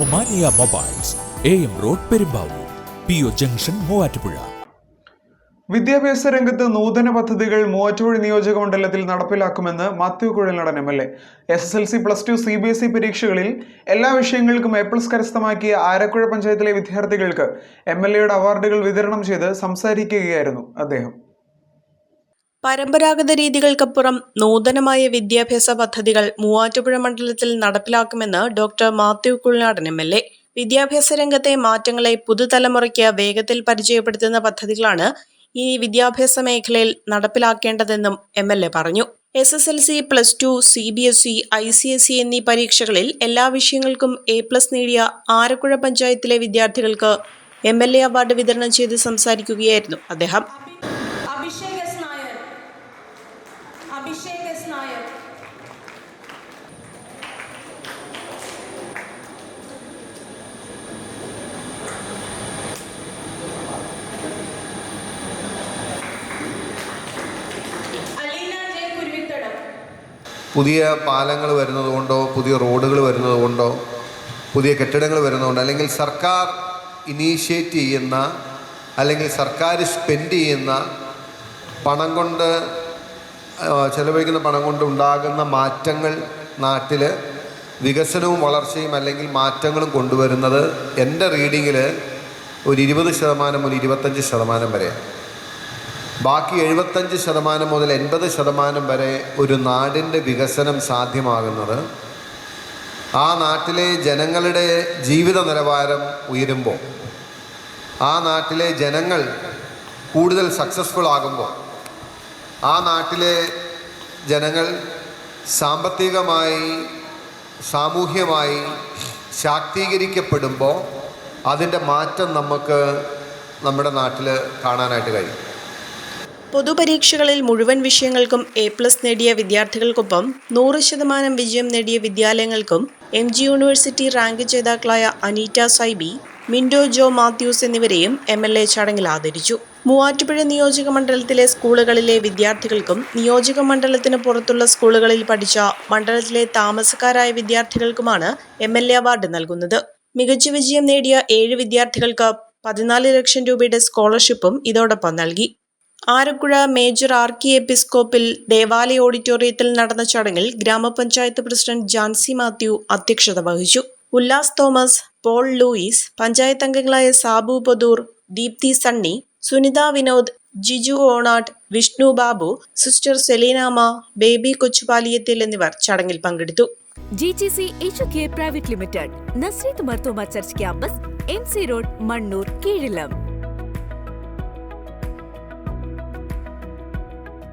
Omania mobiles A M road Perumbavoor P O junction Muvattupuzha. വിദ്യാഭ്യാസ രംഗത്ത് നൂതന പദ്ധതികൾ മൂവാറ്റുപുഴ നിയോജക മണ്ഡലത്തിൽ നടപ്പിലാക്കുമെന്ന് Mathew Kuzhalnadan M L A. S S L C plus two C B S E പരീക്ഷകളിൽ എല്ലാ വിഷയങ്ങൾക്കും എ പ്ലസ് കരസ്ഥമാക്കിയ ആരക്കുഴ പഞ്ചായത്തിലെ വിദ്യാർത്ഥികൾക്ക് എം എൽ എയുടെ അവാർഡുകൾ വിതരണം ചെയ്ത് സംസാരിക്കുകയായിരുന്നു അദ്ദേഹം. പരമ്പരാഗത രീതികൾക്കപ്പുറം നൂതനമായ വിദ്യാഭ്യാസ പദ്ധതികൾ മൂവാറ്റുപുഴ മണ്ഡലത്തിൽ നടപ്പിലാക്കുമെന്ന് doctor Mathew Kuzhalnadan M L A. വിദ്യാഭ്യാസ രംഗത്തെ മാറ്റങ്ങളെ പുതുതലമുറയ്ക്ക് വേഗത്തിൽ പരിചയപ്പെടുത്തുന്ന പദ്ധതികളാണ് ഈ വിദ്യാഭ്യാസ മേഖലയിൽ നടപ്പിലാക്കേണ്ടതെന്നും എം എൽ എ പറഞ്ഞു. S S L C plus two C B S E I C S E എന്നീ പരീക്ഷകളിൽ എല്ലാ വിഷയങ്ങൾക്കും എ പ്ലസ് നേടിയ ആരക്കുഴ പഞ്ചായത്തിലെ വിദ്യാർത്ഥികൾക്ക് എം എൽ എ അവാർഡ് വിതരണം ചെയ്ത് സംസാരിക്കുകയായിരുന്നു അദ്ദേഹം അഭിഷേക് എസ് നായർ അഭിഷേക് എസ് നായർ. പുതിയ പാലങ്ങൾ വരുന്നതുകൊണ്ടോ പുതിയ റോഡുകൾ വരുന്നതുകൊണ്ടോ പുതിയ കെട്ടിടങ്ങൾ വരുന്നതുകൊണ്ടോ അല്ലെങ്കിൽ സർക്കാർ ഇനീഷ്യേറ്റ് ചെയ്യുന്ന അല്ലെങ്കിൽ സർക്കാർ സ്പെൻഡ് ചെയ്യുന്ന പണം കൊണ്ട് ചെലവഴിക്കുന്ന പണം കൊണ്ട് ഉണ്ടാകുന്ന മാറ്റങ്ങൾ നാട്ടിൽ വികസനവും വളർച്ചയും അല്ലെങ്കിൽ മാറ്റങ്ങളും കൊണ്ടുവരുന്നത് എന്റെ റീഡിങ്ങിൽ ഒരു ഇരുപത് ശതമാനം മുതൽ ഇരുപത്തഞ്ച് ശതമാനം വരെ. ബാക്കി എഴുപത്തഞ്ച് ശതമാനം മുതൽ എൺപത് ശതമാനം വരെ ഒരു നാടിന്റെ വികസനം സാധ്യമാകുന്നത്. ആ നാട്ടിലെ ജനങ്ങളുടെ ജീവിത നിലവാരം ഉയരുമ്പോൾ ആ നാട്ടിലെ ജനങ്ങൾ കൂടുതൽ സക്സസ്ഫുൾ ആകുമ്പോൾ ആ നാട്ടിലെ ജനങ്ങൾ സാമ്പത്തികമായി സാമൂഹ്യമായി ശാക്തീകരിക്കപ്പെടുമ്പോൾ അതിന്റെ മാറ്റം നമുക്ക് നമ്മുടെ നാട്ടിൽ കാണാനായിട്ട് കഴിയും. പൊതുപരീക്ഷകളിൽ മുഴുവൻ വിഷയങ്ങൾക്കും എ പ്ലസ് നേടിയ വിദ്യാർത്ഥികൾക്കൊപ്പം നൂറ് ശതമാനം വിജയം നേടിയ വിദ്യാലയങ്ങൾക്കും എം ജി യൂണിവേഴ്സിറ്റി റാങ്ക് ജേതാക്കളായ അനീറ്റ സൈബി മിൻഡോ ജോ മാത്യൂസ് എന്നിവരെയും എം എൽ എ ചടങ്ങിൽ ആദരിച്ചു. മൂവാറ്റുപുഴ നിയോജക മണ്ഡലത്തിലെ സ്കൂളുകളിലെ വിദ്യാർത്ഥികൾക്കും നിയോജക മണ്ഡലത്തിന് പുറത്തുള്ള സ്കൂളുകളിൽ പഠിച്ച മണ്ഡലത്തിലെ താമസക്കാരായ വിദ്യാർത്ഥികൾക്കുമാണ് എം എൽ എ അവാർഡ് നൽകുന്നത്. മികച്ച വിജയം നേടിയ ഏഴ് വിദ്യാർത്ഥികൾക്ക് പതിനാല് ലക്ഷം രൂപയുടെ സ്കോളർഷിപ്പും ഇതോടൊപ്പം നൽകി. ആരക്കുഴ മേജർ ആർക്കി എപ്പിസ്കോപ്പിൽ ദേവാലയ ഓഡിറ്റോറിയത്തിൽ നടന്ന ചടങ്ങിൽ ഗ്രാമപഞ്ചായത്ത് പ്രസിഡന്റ് ജാൻസി മാത്യു അധ്യക്ഷത വഹിച്ചു. ഉല്ലാസ് തോമസ് പോൾ ലൂയിസ് പഞ്ചായത്ത് അംഗങ്ങളായ സാബു ബദൂർ ദീപ്തി സണ്ണി സുനിത വിനോദ് ജിജു ഓണാട്ട് വിഷ്ണു ബാബു സിസ്റ്റർ സെലീനാമ ബേബി കൊച്ചുപാലിയത്തിൽ എന്നിവർ ചടങ്ങിൽ പങ്കെടുത്തു. G T C H care private limited Nazreth Marthoma church campus M C road Mannoor Keezhillam